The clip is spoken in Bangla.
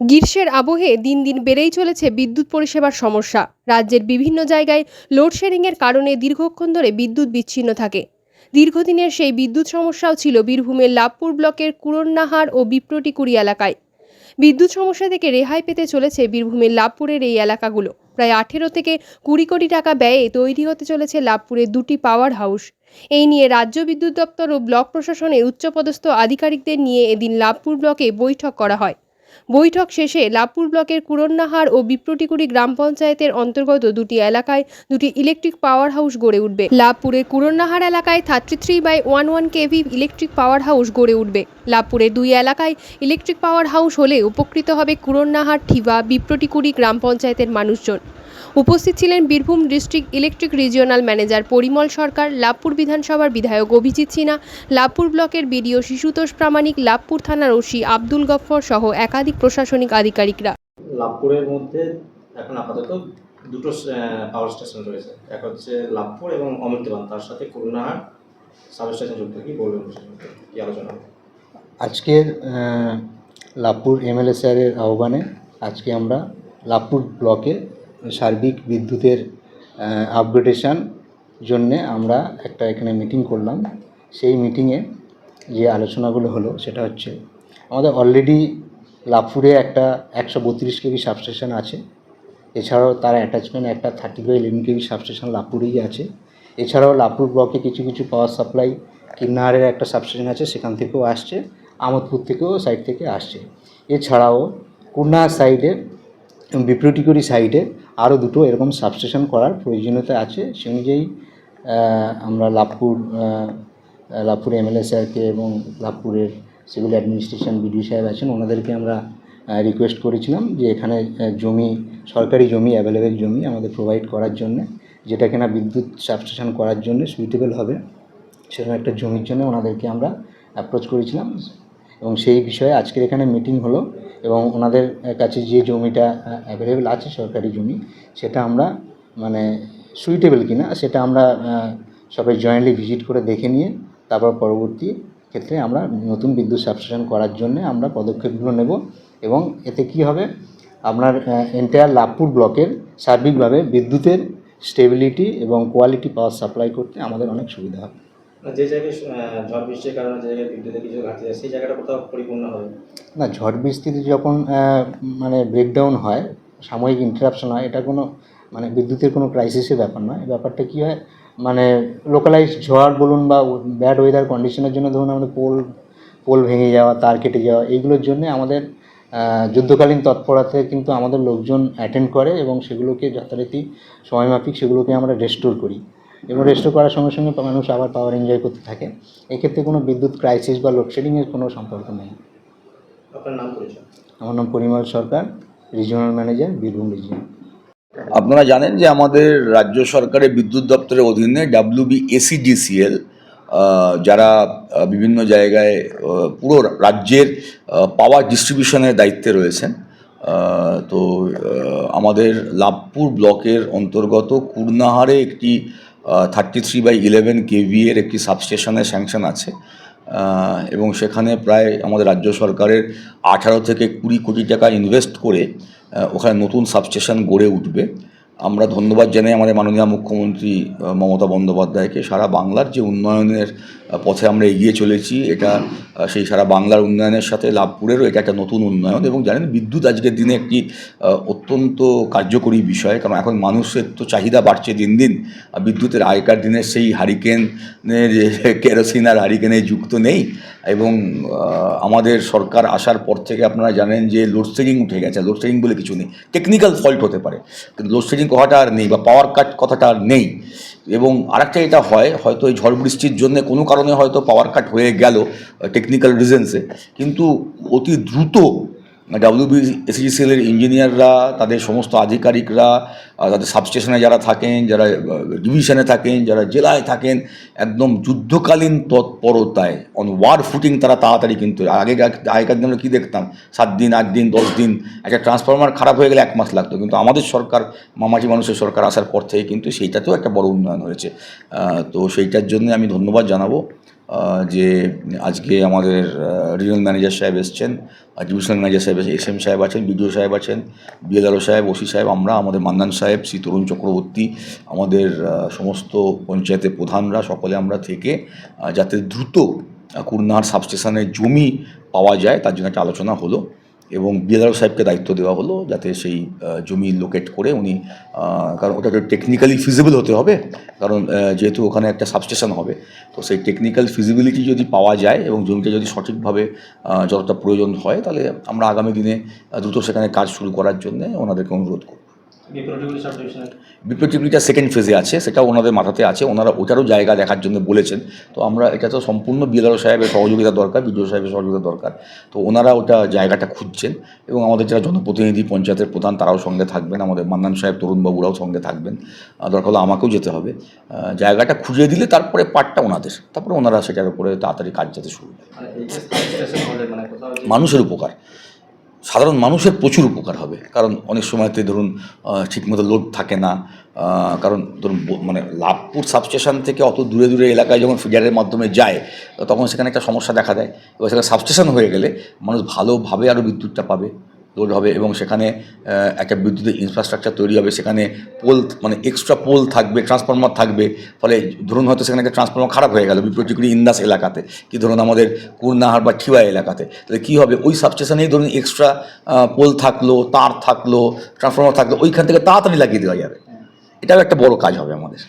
গ্রীষ্মের আবহে দিন দিন বেড়েই চলেছে বিদ্যুৎ পরিষেবার সমস্যা। রাজ্যের বিভিন্ন জায়গায় লোডশেডিংয়ের কারণে দীর্ঘক্ষণ ধরে বিদ্যুৎ বিচ্ছিন্ন থাকে। দীর্ঘদিনের সেই বিদ্যুৎ সমস্যাও ছিল বীরভূমের লাভপুর ব্লকের কুরন্নাহার ও বিপ্রটিকুড়ি এলাকায়। বিদ্যুৎ সমস্যা থেকে রেহাই পেতে চলেছে বীরভূমের লাভপুরের এই এলাকাগুলো। প্রায় আঠেরো থেকে কুড়ি কোটি টাকা ব্যয়ে তৈরি হতে চলেছে লাভপুরের দুটি পাওয়ার হাউস। এই নিয়ে রাজ্য বিদ্যুৎ দপ্তর ও ব্লক প্রশাসনের উচ্চপদস্থ আধিকারিকদের নিয়ে এদিন লাভপুর ব্লকে বৈঠক করা হয়। বৈঠক শেষে লাভপুর ব্লকের কুরন্নাহার ও বিপ্রটিকুড়ি গ্রাম পঞ্চায়েতের অন্তর্গত দুটি এলাকায় দুটি ইলেকট্রিক পাওয়ার হাউস গড়ে উঠবে। লাভপুরের কুরন্নাহার এলাকায় thirty three by one one KV electric power house গড়ে উঠবে। লাভপুরের দুই এলাকায় ইলেকট্রিক পাওয়ার হাউস হলে উপকৃত হবে কুরন্নাহার ঠিবা বিপ্রটিকুড়ি গ্রাম পঞ্চায়েতের মানুষজন। উপস্থিত ছিলেন Birbhum district electric regional manager Parimal Sarkar Labhpur বিধানসভার বিধায়ক অভিজিৎ সিনহা লাভপুর ব্লকের বিডিও শিশুতোষ প্রামাণিক লাভপুর থানার ওসি আব্দুল গফফর সহ একাধিক প্রশাসনিক আধিকারিকরা। লাভপুরের মধ্যে এখন আপাতত দুটো পাওয়ার স্টেশন রয়েছে। এক হচ্ছে লাভপুর এবং অমৃতবান। তার সাথে করুণাহাট সাব স্টেশন যুক্ত কি বলবেন কি আলোচনা আজকের লাভপুর এমএলএ স্যারের আহ্বানে আজকে আমরা লাভপুর ব্লকে সার্বিক বিদ্যুতের আপগ্রেডেশন জন্যে আমরা একটা এখানে মিটিং করলাম। সেই মিটিংয়ে যে আলোচনাগুলো হলো সেটা হচ্ছে আমাদের অলরেডি লাভপুরে একটা একশো বত্রিশ কেবি সাবস্টেশন আছে। এছাড়াও তার অ্যাটাচমেন্ট একটা thirty five eleven KV substation লাভপুরেই আছে। এছাড়াও লাভপুর ব্লকে কিছু কিছু পাওয়ার সাপ্লাই কিন্নারের একটা সাবস্টেশন আছে, সেখান থেকেও আসছে, আমোদপুর থেকেও সাইড থেকে আসছে। এছাড়াও কুন্না সাইডে বিপ্রটিকরি সাইডে আরও দুটো এরকম সাবস্টেশন করার প্রয়োজনীয়তা আছে। সে অনুযায়ী আমরা লাভপুর লাভপুর এমএলএ স্যারকে এবং লাভপুরের সিভিল অ্যাডমিনিস্ট্রেশন বিডিও সাহেব আছেন, ওনাদেরকে আমরা রিকোয়েস্ট করেছিলাম যে এখানে জমি, সরকারি জমি অ্যাভেলেবেল জমি আমাদের প্রোভাইড করার জন্য, যেটা কিনা বিদ্যুৎ সাবস্টেশন করার জন্য সুইটেবল হবে, সেরকম একটা জমির জন্য ওনাদেরকে আমরা অ্যাপ্রোচ করেছিলাম। এবং সেই বিষয়ে আজকের এখানে মিটিং হলো এবং ওনাদের কাছে যে জমিটা অ্যাভেলেবেল আছে, সরকারি জমি, সেটা আমরা মানে সুইটেবল কিনা, সেটা আমরা সবাই জয়েন্টলি ভিজিট করে দেখে নিয়ে, তারপর পরবর্তী ক্ষেত্রে আমরা নতুন বিদ্যুৎ সাবস্টেশন করার জন্য আমরা পদক্ষেপগুলো নেব এবং এতে কি হবে? আপনার এন্টায়ার লাভপুর ব্লকের সার্বিকভাবে বিদ্যুতের স্টেবিলিটি এবং কোয়ালিটি পাওয়ার সাপ্লাই করতে আমাদের অনেক সুবিধা হবে। মানে যে জায়গায় ঝড় বৃষ্টির কারণে যে জায়গায় বিদ্যুতের কিছু ঘাটতি আছে সেই জায়গাটা কোথাও পরিপূর্ণ হবে? না ঝড় বৃষ্টিতে যখন মানে ব্রেকডাউন হয় সাময়িক ইন্টারাপশন হয় এটা কোনো মানে বিদ্যুতের কোনো ক্রাইসিসের ব্যাপার নয়। ব্যাপারটা কী হয় মানে লোকালাইজ ঝড় বলুন বা ব্যাড ওয়েদার কন্ডিশনের জন্য ধরুন আমাদের পোল পোল ভেঙে যাওয়া তার কেটে যাওয়া এইগুলোর জন্য আমাদের যুদ্ধকালীন তৎপরতায় কিন্তু আমাদের লোকজন অ্যাটেন্ড করে এবং সেগুলোকে যথারীতি সময়মাফিক সেগুলোকে আমরা রেস্টোর করি এবং রেস্টোর করার সঙ্গে সঙ্গে মানুষ আবার পাওয়ার এনজয় করতে থাকে। এক্ষেত্রে কোনো বিদ্যুৎ ক্রাইসিস বা লোডশেডিংয়ের কোনো সম্পর্ক নেই। আপনার নাম পরিচয়? আমার নাম Parimal Sarkar regional manager Birbhum region আপনারা জানেন যে আমাদের রাজ্য সরকারের বিদ্যুৎ দপ্তরের অধীনে ডাব্লিউবি এসিডিসিএল যারা বিভিন্ন জায়গায় পুরো রাজ্যের পাওয়ার ডিস্ট্রিবিউশনের দায়িত্বে রয়েছেন। তো আমাদের লাভপুর ব্লকের অন্তর্গত কুর্নাহারে একটি thirty three by eleven KV এর একটি সাবস্টেশনের স্যাংশন আছে। এবং সেখানে প্রায় আমাদের রাজ্য সরকারের আঠারো থেকে কুড়ি কোটি টাকা ইনভেস্ট করে ওখানে নতুন সাবস্টেশন গড়ে উঠবে। আমরা ধন্যবাদ জানাই আমাদের মাননীয় মুখ্যমন্ত্রী মমতা বন্দ্যোপাধ্যায়কে। সারা বাংলার যে উন্নয়নের পথে আমরা এগিয়ে চলেছি। এটা সেই সারা বাংলার উন্নয়নের সাথে লাভপুরেরও এটা একটা নতুন উন্নয়ন এবং জানেন বিদ্যুৎ আজকের দিনে একটি অত্যন্ত কার্যকরী বিষয়। কারণ এখন মানুষের তো চাহিদা বাড়ছে দিন দিন। বিদ্যুতের আগেকার দিনের সেই হারিকেনের, কেরোসিন আর হারিকেনে যুক্ত নেই এবং আমাদের সরকার আসার পর থেকে আপনারা জানেন যে লোডশেডিং উঠে গেছে। লোডশেডিং বলে কিছু নেই। টেকনিক্যাল ফল্ট হতে পারে। কিন্তু লোডশেডিং কথাটা আর নেই বা পাওয়ার কাট কথাটা আর নেই। এবং আরেকটা এটা হয়, হয়তো এই ঝড় বৃষ্টির জন্য কোনো কারণে হয়তো পাওয়ার কাট হয়ে গেল টেকনিক্যাল রিজনসে কিন্তু অতি দ্রুত ডাব্লিউবি এসিজিসিএল এর ইঞ্জিনিয়াররা, তাদের সমস্ত আধিকারিকরা তাদের সাবস্টেশনে যারা থাকেন, যারা ডিভিশনে থাকেন, যারা জেলায় থাকেন, একদম যুদ্ধকালীন তৎপরতায় অন ওয়ার ফুটিং তারা তাড়াতাড়ি কিন্তু, আগে আগেকার দিনে কী দেখতাম? সাত দিন, আট দিন, দশ দিন, একটা ট্রান্সফরমার খারাপ হয়ে গেলে এক মাস লাগতো, কিন্তু আমাদের সরকার মামাটি মানুষের সরকার আসার পর থেকে কিন্তু সেইটাতেও একটা বড় উন্নয়ন হয়েছে। তো সেইটার জন্য আমি ধন্যবাদ জানাব। যে আজকে আমাদের রিজনাল ম্যানেজার সাহেব এসছেন ডিভিশনাল ম্যানেজার সাহেব এস এম সাহেব আছেন, বিডিও সাহেব আছেন, বিএলআরও সাহেব, ওসি সাহেব, আমরা আমাদের মান্নান সাহেব, শ্রী তরুণ চক্রবর্তী, আমাদের সমস্ত পঞ্চায়েতের প্রধানরা, সকলে আমরা থেকে যাতে দ্রুত কুর্নাহার সাবস্টেশনের জমি পাওয়া যায়, তার জন্য একটা আলোচনা হলো। এবং বিএলআরও সাহেবকে দায়িত্ব দেওয়া হলো যাতে সেই জমি লোকেট করে উনি কারণ ওটা টেকনিক্যালি ফিজিবল হতে হবে, কারণ যেহেতু ওখানে একটা সাবস্টেশন হবে, তো সেই টেকনিক্যাল ফিজিবিলিটি যদি পাওয়া যায় এবং জমিটা যদি সঠিকভাবে যতটা প্রয়োজন হয়, তাহলে আমরা আগামী দিনে দ্রুত সেখানে কাজ শুরু করার জন্যে ওনাদেরকে অনুরোধ করব। বিপ্লবী সাব ডিভিশনের বিপ্লবটিভিটা সেকেন্ড ফেজে আছে সেটাও ওনাদের মাথাতে আছে ওনারা ওটারও জায়গা দেখার জন্য বলেছেন। তো আমরা এটা তো সম্পূর্ণ বিএলআর সাহেবের সহযোগিতা দরকার বিডিও সাহেবের সহযোগিতা দরকার। তো ওনারা ওটা জায়গাটা খুঁজছেন এবং আমাদের যারা জনপ্রতিনিধি পঞ্চায়েতের প্রধান তারাও সঙ্গে থাকবেন। আমাদের মান্নান সাহেব তরুণবাবুরাও সঙ্গে থাকবেন। দরকার হলে আমাকেও যেতে হবে। জায়গাটা খুঁজে দিলে তারপরে পাটটা ওনাদের তারপরে ওনারা সেটার উপরে তাড়াতাড়ি কাজ যাতে শুরু মানে মানে মানুষের উপকার। সাধারণ মানুষের প্রচুর উপকার হবে। কারণ অনেক সময়তে ধরুন ঠিকমতো লোড থাকে না। কারণ ধরুন মানে লাভপুর সাবস্টেশন থেকে অত দূরে দূরে এলাকায় যখন ফিডারের মাধ্যমে যায়, তখন সেখানে একটা সমস্যা দেখা দেয়। এবার সেখানে সাবস্টেশন হয়ে গেলে মানুষ ভালোভাবে আরও বিদ্যুৎটা পাবে। লোড হবে এবং সেখানে একটা বিদ্যুতের ইনফ্রাস্ট্রাকচার তৈরি হবে। সেখানে পোল মানে এক্সট্রা পোল থাকবে ট্রান্সফরমার থাকবে। ফলে ধরুন হয়তো সেখানে একটা ট্রান্সফরমার খারাপ হয়ে গেল বিপ্রতিক্রিয়া ইন্দাস এলাকাতে। কি ধরুন আমাদের কুরনাহার বা খিওয়া এলাকাতে। তাহলে কী হবে? ওই সাবস্টেশনেই ধরুন এক্সট্রা পোল থাকল, তার থাকল ট্রান্সফরমার থাকল, ওইখান থেকে তাড়াতাড়ি লাগিয়ে দেওয়া যাবে। এটাও একটা বড় কাজ হবে আমাদের।